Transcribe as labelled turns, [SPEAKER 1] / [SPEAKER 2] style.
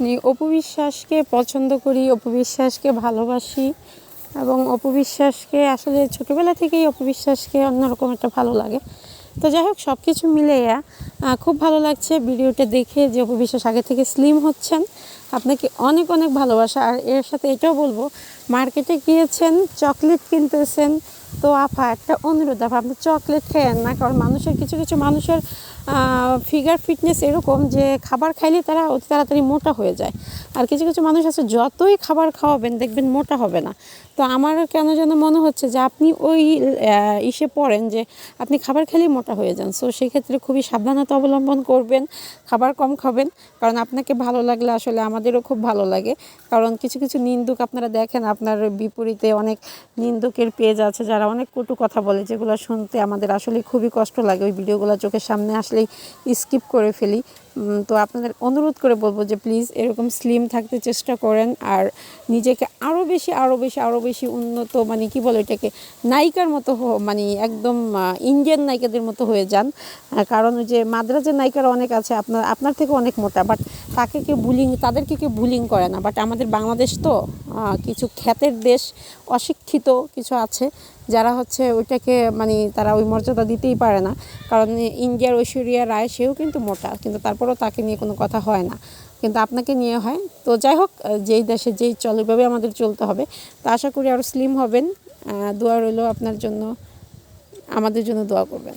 [SPEAKER 1] মানে অপবিশ্বাসকে পছন্দ করি, অপবিশ্বাসকে ভালোবাসি এবং অপবিশ্বাসকে আসলে ছোটোবেলা থেকেই অপবিশ্বাসকে অন্যরকম একটা ভালো লাগে। তো যাই হোক সব কিছু মিলিয়ে খুব ভালো লাগছে ভিডিওটা দেখে যে অপবিশ্বাস আগে থেকে স্লিম হচ্ছেন। আপনাকে অনেক অনেক ভালোবাসা। আর এর সাথে এটাও বলব, মার্কেটে গিয়েছেন, চকলেট কিনতেছেন, তো আপা, একটা অনুরোধ আপা, আপনি চকলেট খেয়েন না, কারণ মানুষের, কিছু কিছু মানুষের ফিগার ফিটনেস এরকম যে খাবার খাইলে তারা অতি তাড়াতাড়ি মোটা হয়ে যায়। আর কিছু কিছু মানুষ আছে, যতই খাবার খাওয়াবেন, দেখবেন মোটা হবে না। তো আমার কেন যেন মনে হচ্ছে যে আপনি ওই ইসে পড়েন যে আপনি খাবার খেলেই মোটা হয়ে যান। সো সেক্ষেত্রে খুবই সাবধানতা অবলম্বন করবেন, খাবার কম খাবেন, কারণ আপনাকে ভালো লাগলে আসলে আমাদেরও খুব ভালো লাগে। কারণ কিছু কিছু নিন্দুক আপনারা দেখেন, আপনার বিপরীতে অনেক নিন্দুকের পেজ আছে যারা অনেক কটু কথা বলে, যেগুলো শুনতে আমাদের আসলে খুবই কষ্ট লাগে। ওই ভিডিওগুলো চোখের সামনে আসলেই স্কিপ করে ফেলি। তো আপনাদের অনুরোধ করে বলব যে প্লিজ এরকম স্লিম থাকতে চেষ্টা করেন, আর নিজেকে আরও বেশি আরও বেশি আরও বেশি উন্নত মানে কি বলে এটাকে, নায়িকার মতো মানে একদম ইন্ডিয়ান নায়িকাদের মতো হয়ে যান। কারণ যে মাদ্রাজের নায়িকারা অনেক আছে, আপনার আপনার থেকে অনেক মোটা বাট তাকে কেউ বুলিং তাদেরকে কেউ বুলিং করে না। বাট আমাদের বাংলাদেশ তো কিছু খ্যাতের দেশ, অশিক্ষিত কিছু আছে, যারা হচ্ছে ওইটাকে মানে তারা ওই মর্যাদা দিতেই পারে না। কারণ ইন্ডিয়ার ঐশ্বরিয়া রায়, সেও কিন্তু মোটা, কিন্তু তারপরেও তাকে নিয়ে কোনো কথা হয় না। কিন্তু আপনাকে নিয়ে হয়। তো যাই হোক যেই দেশে যেই চল ওইভাবে আমাদের চলতে হবে, তো আশা করি আরও স্লিম হবেন। দোয়া রইল আপনার জন্য, আমাদের জন্য দোয়া করবেন।